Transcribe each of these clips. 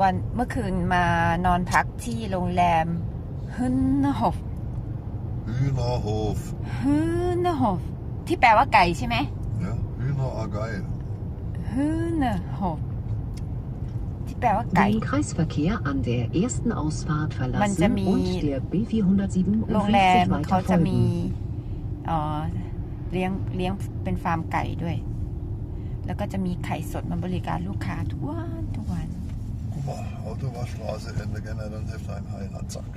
วันเมื่อคืนมานอนพักที่โรงแรมฮึนฮอฟ Hühnerhof. ฮึนฮอฟที่แปลว่าไก่ใช่ไหม Ja, Hühner are geil. ฮึนฮอฟที่แปลว่าไก่ Den Kreisverkehr an der ersten Ausfahrt Man verlassen Sami- und der B407 โรงแรม50เขา weiter จะมี folgen. เอ่อเลี้ยงเลี้ยงเป็นฟาร์มไก่ด้วย แล้วก็จะมีไข่สดมาบริการลูกค้าทุกวันทุก วัน Guck mal, Autowaschstraße, Ende generell hilft ein Heiratsack.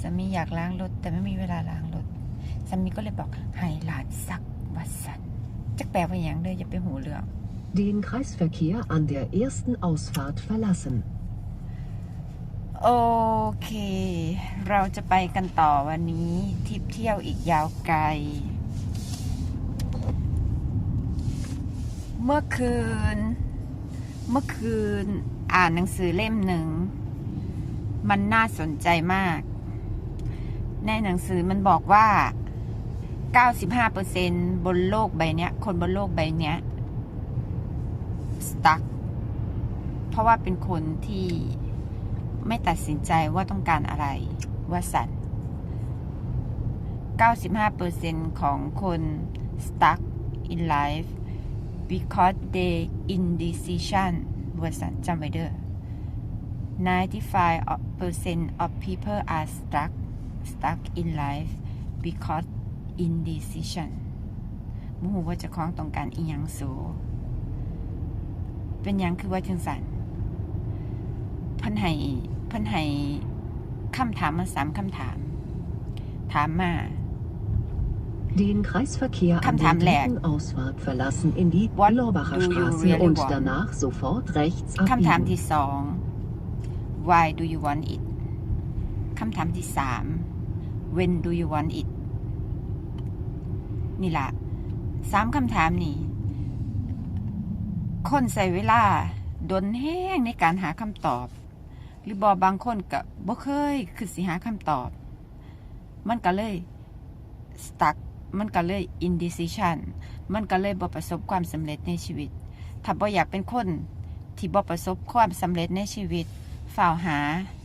สามีอยากล้างรถ แต่ไม่มีเวลาล้างรถสามีก็เลยบอกให้หลานซักวัดสันจักแปลว่าอย่างเลยอย่าไปหูเรื่อง Den Kreisverkehr an der ersten Ausfahrt verlassen. โอเค เราจะไปกันต่อวันนี้ทริปเที่ยวอีกยาวไกล เมื่อคืน เมื่อคืนอ่านหนังสือเล่มหนึ่ง มันน่าสนใจมาก ในหนังสือมันบอกว่า 95%บนโลกใบนี้คนบนโลกใบนี้ย stuck เพราะว่าเป็นคนที่ไม่ตัดสินใจว่าต้องการอะไรว่าสัน95%ของคน stuck in life because they indecision ว่าสันจำไว้เด้อ95% of people are stuck stuck in life because indecision มูหูว่าจะคล้องต้องการอีหยังสู เป็นยังคือว่าจังสันพันให้พันให้คำถามมาสามคำถาม ถามมา Den Kreisverkehr an Kam der Tam Lek. dritten Ausfahrt verlassen in die What Lorbacher do you Straße really und want? danach sofort rechts คำถาม abbiegen. ที่สอง why do you want it คำถามที่สาม when do you want it นี่ละสามคำถามนี่คนใส่เวลาดนแห้งในการหาคำตอบ หรือบอบางคนก็บ่เคยคือสิหาคำตอบ มันก็เลย stuck มันก็เลย indecision มันก็เลยบ่ประสบความสำเร็จในชีวิต ถ้าบ่อยากเป็นคนที่บ่ประสบความสำเร็จในชีวิตฝ่าวหา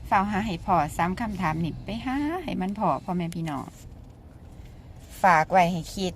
ฝ่าวหาให้พอสามคำถามนี่ไปหาให้มันพอพ่อแม่พี่น้อง ฝากไว้ให้คิด